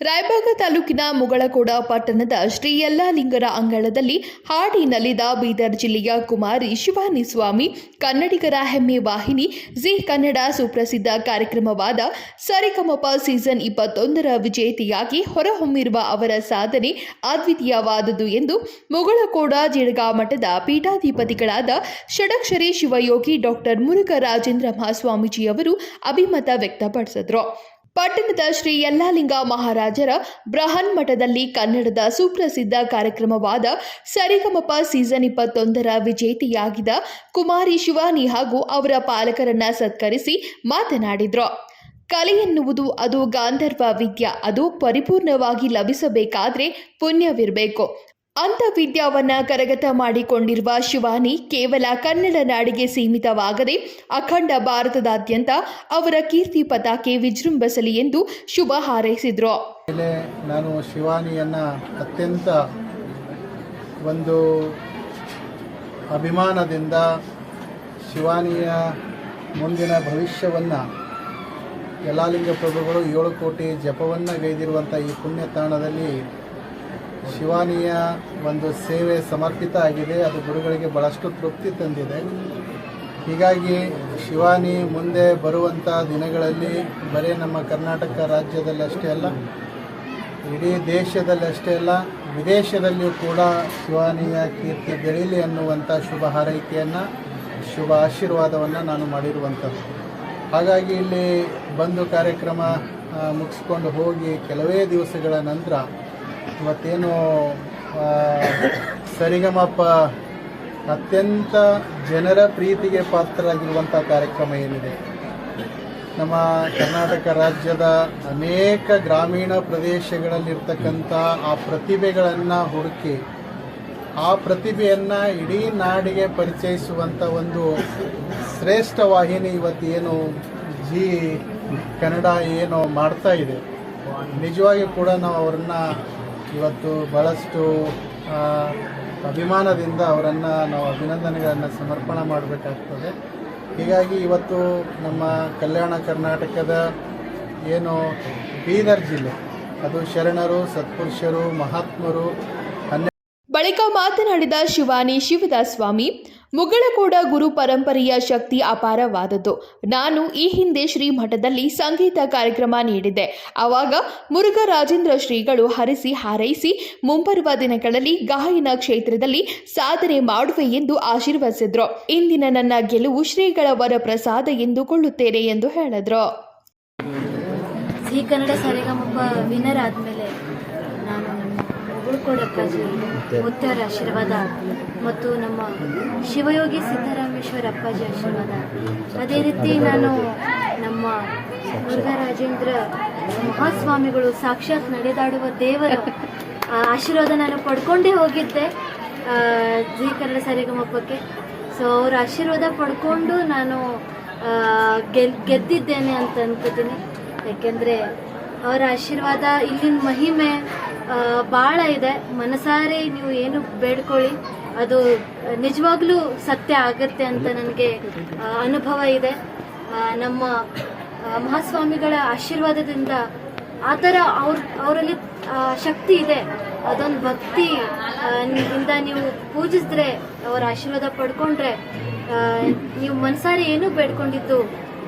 ರಾಯಬಾಗ ತಾಲೂಕಿನ ಮುಗಳಕೋಡ ಪಟ್ಟಣದ ಶ್ರೀ ಯಲ್ಲಾಲಿಂಗರ ಅಂಗಳದಲ್ಲಿ ಹಾಡಿ ನಲಿದ ಬೀದರ್ ಜಿಲ್ಲೆಯ ಕುಮಾರಿ ಶಿವಾನಿ ಸ್ವಾಮಿ ಕನ್ನಡಿಗರ ಹೆಮ್ಮೆ ವಾಹಿನಿ, ಜಿ ಕನ್ನಡ ಸುಪ್ರಸಿದ್ಧ ಕಾರ್ಯಕ್ರಮವಾದ ಸರಿಗಮಪ ಸೀಸನ್ ಇಪ್ಪತ್ತೊಂದರ ವಿಜೇತೆಯಾಗಿ ಹೊರಹೊಮ್ಮಿರುವ ಅವರ ಸಾಧನೆ ಅದ್ವಿತೀಯವಾದುದು ಎಂದು ಮುಗಳಕೋಡ ಜಿಡಗಾ ಮಠದ ಪೀಠಾಧಿಪತಿಗಳಾದ ಷಡಕ್ಷರಿ ಶಿವಯೋಗಿ ಡಾಕ್ಟರ್ ಮುರುಘರಾಜೇಂದ್ರ ಮಹಾಸ್ವಾಮೀಜಿಯವರು ಅಭಿಮತ ವ್ಯಕ್ತಪಡಿಸಿದರು. ಪಟ್ಟಣದ ಶ್ರೀ ಯಲ್ಲಾಲಿಂಗ ಮಹಾರಾಜರ ಬೃಹನ್ ಮಠದಲ್ಲಿ ಕನ್ನಡದ ಸುಪ್ರಸಿದ್ಧ ಕಾರ್ಯಕ್ರಮವಾದ ಸರಿಗಮಪ ಸೀಸನ್ ಇಪ್ಪತ್ತೊಂದರ ವಿಜೇತೆಯಾಗಿದ್ದ ಕುಮಾರಿ ಶಿವಾನಿ ಹಾಗೂ ಅವರ ಪಾಲಕರನ್ನ ಸತ್ಕರಿಸಿ ಮಾತನಾಡಿದ್ರು. ಕಲೆ ಎನ್ನುವುದು ಅದು ಗಾಂಧರ್ವ ವಿದ್ಯೆ, ಅದು ಪರಿಪೂರ್ಣವಾಗಿ ಲಭಿಸಬೇಕಾದ್ರೆ ಪುಣ್ಯವಿರಬೇಕು. ಅಂತ ವಿದ್ಯಾವನ್ನ ಕರಗತ ಮಾಡಿಕೊಂಡಿರುವ ಶಿವಾನಿ ಕೇವಲ ಕನ್ನಡ ನಾಡಿಗೆ ಸೀಮಿತವಾಗದೆ ಅಖಂಡ ಭಾರತದಾದ್ಯಂತ ಅವರ ಕೀರ್ತಿ ಪತಾಕೆ ವಿಜೃಂಭಿಸಲಿ ಎಂದು ಶುಭ ಹಾರೈಸಿದ್ರು. ನಾನು ಶಿವಾನಿಯನ್ನು ಅತ್ಯಂತ ಒಂದು ಅಭಿಮಾನದಿಂದ ಶಿವಾನಿಯ ಮುಂದಿನ ಭವಿಷ್ಯವನ್ನು ಯಲಾಲಿಂಗ ಪ್ರಭುಗಳು ಏಳು ಕೋಟಿ ಜಪವನ್ನು ಗೈದಿರುವಂಥ ಈ ಪುಣ್ಯ ತಾಣದಲ್ಲಿ ಶಿವಾನಿಯ ಒಂದು ಸೇವೆ ಸಮರ್ಪಿತ ಆಗಿದೆ. ಅದು ಗುರುಗಳಿಗೆ ಬಹಳಷ್ಟು ತೃಪ್ತಿ ತಂದಿದೆ. ಹೀಗಾಗಿ ಶಿವಾನಿ ಮುಂದೆ ಬರುವಂಥ ದಿನಗಳಲ್ಲಿ ಬರೀ ನಮ್ಮ ಕರ್ನಾಟಕ ರಾಜ್ಯದಲ್ಲಷ್ಟೇ ಅಲ್ಲ, ಇಡೀ ದೇಶದಲ್ಲಷ್ಟೇ ಅಲ್ಲ, ವಿದೇಶದಲ್ಲಿಯೂ ಕೂಡ ಶಿವಾನಿಯ ಕೀರ್ತಿ ಬೆಳೀಲಿ ಅನ್ನುವಂಥ ಶುಭ ಹಾರೈಕೆಯನ್ನು, ಶುಭ ಆಶೀರ್ವಾದವನ್ನು ನಾನು ಮಾಡಿರುವಂಥದ್ದು. ಹಾಗಾಗಿ ಇಲ್ಲಿ ಬಂದು ಕಾರ್ಯಕ್ರಮ ಮುಗಿಸ್ಕೊಂಡು ಹೋಗಿ ಕೆಲವೇ ದಿವಸಗಳ ನಂತರ ಇವತ್ತೇನು ಸರಿಗಮಪ್ಪ ಸರಿಗಮಪ ಅತ್ಯಂತ ಜನರ ಪ್ರೀತಿಗೆ ಪಾತ್ರರಾಗಿರುವಂಥ ಕಾರ್ಯಕ್ರಮ ಏನಿದೆ? ನಮ್ಮ ಕರ್ನಾಟಕ ರಾಜ್ಯದ ಅನೇಕ ಗ್ರಾಮೀಣ ಪ್ರದೇಶಗಳಲ್ಲಿರ್ತಕ್ಕಂಥ ಆ ಪ್ರತಿಭೆಗಳನ್ನು ಹುಡುಕಿ, ಆ ಪ್ರತಿಭೆಯನ್ನು ಇಡೀ ನಾಡಿಗೆ ಪರಿಚಯಿಸುವಂಥ ಒಂದು ಶ್ರೇಷ್ಠ ವಾಹಿನಿ ಇವತ್ತೇನು ಜಿ ಕನ್ನಡ ಏನು ಮಾಡ್ತಾ ಇದೆ. ನಿಜವಾಗಿ ಕೂಡ ನಾವು ಅವರನ್ನು ಇವತ್ತು ಭಾಳಷ್ಟು ಅಭಿಮಾನದಿಂದ ಅವರನ್ನು ನಾವು ಅಭಿನಂದನೆಗಳನ್ನು ಸಮರ್ಪಣೆ ಮಾಡಬೇಕಾಗ್ತದೆ. ಹೀಗಾಗಿ ಇವತ್ತು ನಮ್ಮ ಕಲ್ಯಾಣ ಕರ್ನಾಟಕದ ಏನು ಬೀದರ್ ಜಿಲ್ಲೆ, ಅದು ಶರಣರು, ಸತ್ಪುರುಷರು, ಮಹಾತ್ಮರು ಬಳಿಕ ಮಾತನಾಡಿದ ಶಿವಾನಿ ಶಿವದಾಸ್ ಸ್ವಾಮಿ ಮುಗಳಕೋಡ ಗುರು ಪರಂಪರೆಯ ಶಕ್ತಿ ಅಪಾರವಾದದ್ದು. ನಾನು ಈ ಹಿಂದೆ ಶ್ರೀ ಮಠದಲ್ಲಿ ಸಂಗೀತ ಕಾರ್ಯಕ್ರಮ ನೀಡಿದ್ದೆ. ಆವಾಗ ಮುರುಘರಾಜೇಂದ್ರ ಶ್ರೀಗಳು ಹರಿಸಿ ಹಾರೈಸಿ ಮುಂಬರುವ ದಿನಗಳಲ್ಲಿ ಗಾಯನ ಕ್ಷೇತ್ರದಲ್ಲಿ ಸಾಧನೆ ಮಾಡುವೆ ಎಂದು ಆಶೀರ್ವದಿಸಿದ್ರು. ಇಂದಿನ ನನ್ನ ಗೆಲುವು ಶ್ರೀಗಳ ವರ ಪ್ರಸಾದ ಎಂದುಕೊಳ್ಳುತ್ತೇನೆ ಎಂದು ಹೇಳಿದ್ರು. ವಿನ್ನರ್ ಆದಮೇಲೆ ಮುತ್ತವರ ಆಶೀರ್ವಾದ ಮತ್ತು ನಮ್ಮ ಶಿವಯೋಗಿ ಸಿದ್ದರಾಮೇಶ್ವರ ಅಪ್ಪಾಜಿ ಆಶೀರ್ವಾದ ಅದೇ ರೀತಿ ನಾನು ನಮ್ಮ ಮುರುಘರಾಜೇಂದ್ರ ಮಹಾಸ್ವಾಮಿಗಳು ಸಾಕ್ಷಾತ್ ನಡೆದಾಡುವ ದೇವರ ಆಶೀರ್ವಾದ ನಾನು ಪಡ್ಕೊಂಡೇ ಹೋಗಿದ್ದೆ ಜಿ ಕನ್ನಡ ಸರಿಗಮಪ್ಪಕ್ಕೆ. ಸೊ ಅವ್ರ ಆಶೀರ್ವಾದ ಪಡ್ಕೊಂಡು ನಾನು ಗೆದ್ದಿದ್ದೇನೆ ಅಂತ ಅನ್ಕೋತೀನಿ. ಯಾಕೆಂದರೆ ಅವರ ಆಶೀರ್ವಾದ, ಇಲ್ಲಿನ ಮಹಿಮೆ ಭಾಳ ಇದೆ. ಮನಸಾರೆ ನೀವು ಏನು ಬೇಡ್ಕೊಳ್ಳಿ. ಅದು ನಿಜವಾಗ್ಲೂ ಸತ್ಯ ಆಗುತ್ತೆ ಅಂತ ನನಗೆ ಅನುಭವ ಇದೆ. ನಮ್ಮ ಮಹಾಸ್ವಾಮಿಗಳ ಆಶೀರ್ವಾದದಿಂದ ಆ ಥರ ಅವ್ರ, ಅವರಲ್ಲಿ ಶಕ್ತಿ ಇದೆ. ಅದೊಂದು ಭಕ್ತಿ ಇಂದ ನೀವು ಪೂಜಿಸಿದ್ರೆ, ಅವರ ಆಶೀರ್ವಾದ ಪಡ್ಕೊಂಡ್ರೆ ನೀವು ಮನಸಾರೆ ಏನೂ ಬೇಡ್ಕೊಂಡಿದ್ದು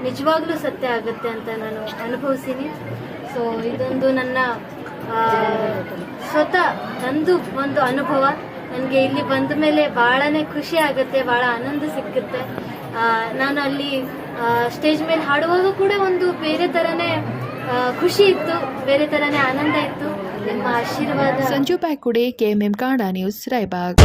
ನಿಜವಾಗ್ಲೂ ಸತ್ಯ ಆಗುತ್ತೆ ಅಂತ ನಾನು ಅನುಭವಿಸೀನಿ. ಸೊ ಇದೊಂದು ನನ್ನ ಸ್ವತಃ ನಂದು ಒಂದು ಅನುಭವ. ನನಗೆ ಇಲ್ಲಿ ಬಂದ ಮೇಲೆ ಭಾಳನೇ ಖುಷಿ ಆಗುತ್ತೆ ಭಾಳ ಆನಂದ ಸಿಕ್ಕುತ್ತೆ. ನಾನು ಅಲ್ಲಿ ಸ್ಟೇಜ್ ಮೇಲೆ ಹಾಡುವಾಗ ಕೂಡ ಒಂದು ಬೇರೆ ಥರನೇ ಖುಷಿ ಇತ್ತು, ಬೇರೆ ಥರನೇ ಆನಂದ ಇತ್ತು. ನಿಮ್ಮ ಆಶೀರ್ವಾದ. ಸಂಜು ಪ್ಯಾಕುಡೆ ಕೆಎಂಎಂ ಕಾಡ ನ್ಯೂಸ್, ರಾಯಬಾಗ್.